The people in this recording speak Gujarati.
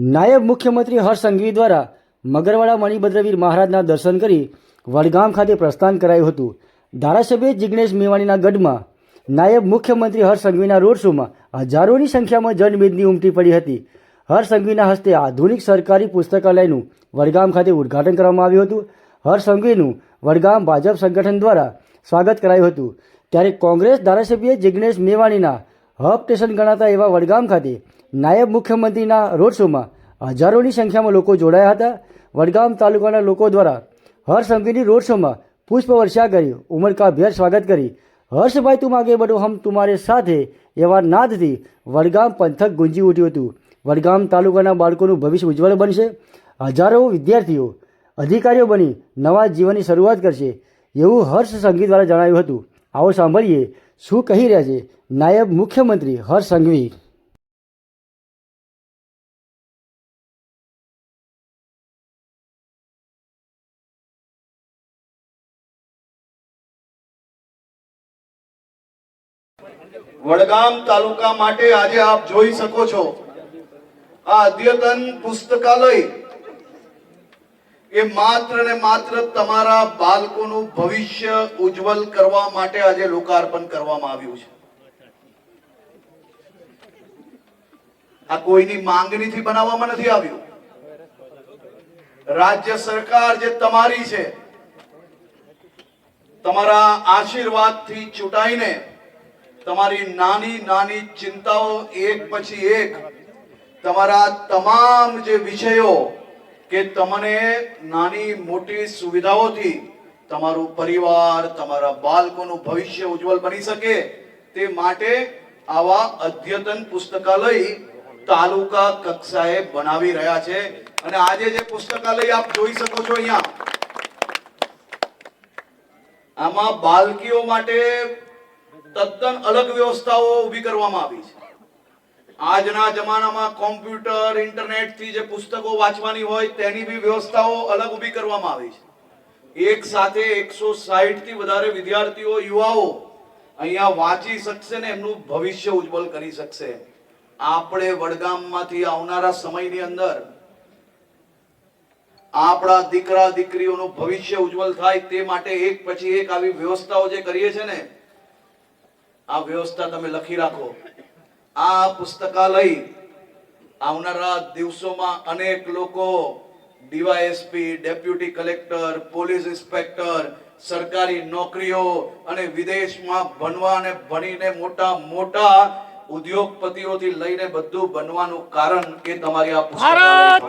નાયબ મુખ્યમંત્રી હર્ષ સંઘવી દ્વારા મગરવાડા મણિભદ્રવીર મહારાજના દર્શન કરી વડગામ ખાતે પ્રસ્થાન કરાયું હતું. ધારાસભ્ય જિગ્નેશ મેવાણીના ગઢમાં નાયબ મુખ્યમંત્રી હર્ષ સંઘવીના રોડ શોમાં હજારોની સંખ્યામાં જનમેદની ઉમટી પડી હતી. હર્ષ સંઘવીના હસ્તે આધુનિક સરકારી પુસ્તકાલયનું વડગામ ખાતે ઉદ્ઘાટન કરવામાં આવ્યું હતું. હર્ષ સંઘવીનું વડગામ ભાજપ સંગઠન દ્વારા સ્વાગત કરાયું હતું. ત્યારે કોંગ્રેસ ધારાસભ્ય જિગ્નેશ મેવાણીના હબ સ્ટેશન ગણાતા એવા વડગામ ખાતે નાયબ મુખ્યમંત્રીના રોડ શોમાં હજારોની સંખ્યામાં લોકો જોડાયા હતા. વડગામ તાલુકાના લોકો દ્વારા હર્ષ સંઘવીની રોડ શોમાં પુષ્પવર્ષા કરી ઉમરકાભેર સ્વાગત કરી. હર્ષભાઈ તું માગે બડો હમ તુમારે સાથે એવા નાદથી વડગામ પંથક ગુંજી ઉઠ્યું હતું. વડગામ તાલુકાના બાળકોનું ભવિષ્ય ઉજ્જવળ બનશે. હજારો વિદ્યાર્થીઓ, અધિકારીઓ બની નવા જીવનની શરૂઆત કરશે એવું હર્ષ સંગીત દ્વારા જણાવ્યું હતું. આવો સાંભળીએ શું કહી રહ્યા છે નાયબ મુખ્યમંત્રી હર્ષ સંઘવી વડગામ તાલુકા માટે આજે આપ જોઈ શકો છો. આ અદ્યતન પુસ્તકાલય એ માત્ર ને માત્ર તમારા બાળકોનું ભવિષ્ય ઉજ્જવલ કરવા માટે આજે લોકાર્પણ કરવામાં આવ્યું છે. આ કોઈની માંગણીથી બનાવવામાં નથી આવ્યું. રાજ્ય સરકાર જે તમારી છે, તમારા આશીર્વાદથી ચૂંટાઈને તમારી નાની નાની ચિંતાઓ એક પછી એક તમારા તમામ જે વિષયો કે તમને નાની મોટી સુવિધાઓથી તમારું પરિવાર, તમારા બાળકોનું ભવિષ્ય ઉજ્જવળ બની શકે તે માટે આવા અદ્યતન પુસ્તકાલય તાલુકા કક્ષાએ બનાવી રહ્યા છે. અને આજે જે પુસ્તકાલય આપ જોઈ શકો છો અહીંયા, આમાં બાળકીઓ માટે તદ્દન અલગ વ્યવસ્થાઓ ઊભી કરવામાં આવી છે. આજના જમાનામાં કોમ્પ્યુટર ઇન્ટરનેટથી જે પુસ્તકો વાંચવાની હોય તેની બી વ્યવસ્થાઓ અલગ ઊભી કરવામાં આવી છે. એક સાથે એકસો સાહીઠથી વધારે વિદ્યાર્થીઓ, યુવાઓ અહીંયા વાંચી શકશે ને એમનું ભવિષ્ય ઉજ્જવલ કરી શકશે. આપણે વડગામમાંથી આવનારા સમયની અંદર આપણા દીકરા, દીકરીઓનું ભવિષ્ય ઉજ્જવલ થાય તે માટે એક પછી એક આવી વ્યવસ્થાઓ જે કરીએ છે ને, આ વ્યવસ્થા તમે લખી રાખો. આ પુસ્તકાલય આવનારા દિવસોમાં અનેક લોકો DYSP deputy collector police inspector સરકારી નોકરીઓ અને વિદેશમાં ભણવા અને ભણીને મોટા મોટા ઉદ્યોગપતિઓથી લઈને બધું બનવાનું કારણ કે તમારી આ ભારત.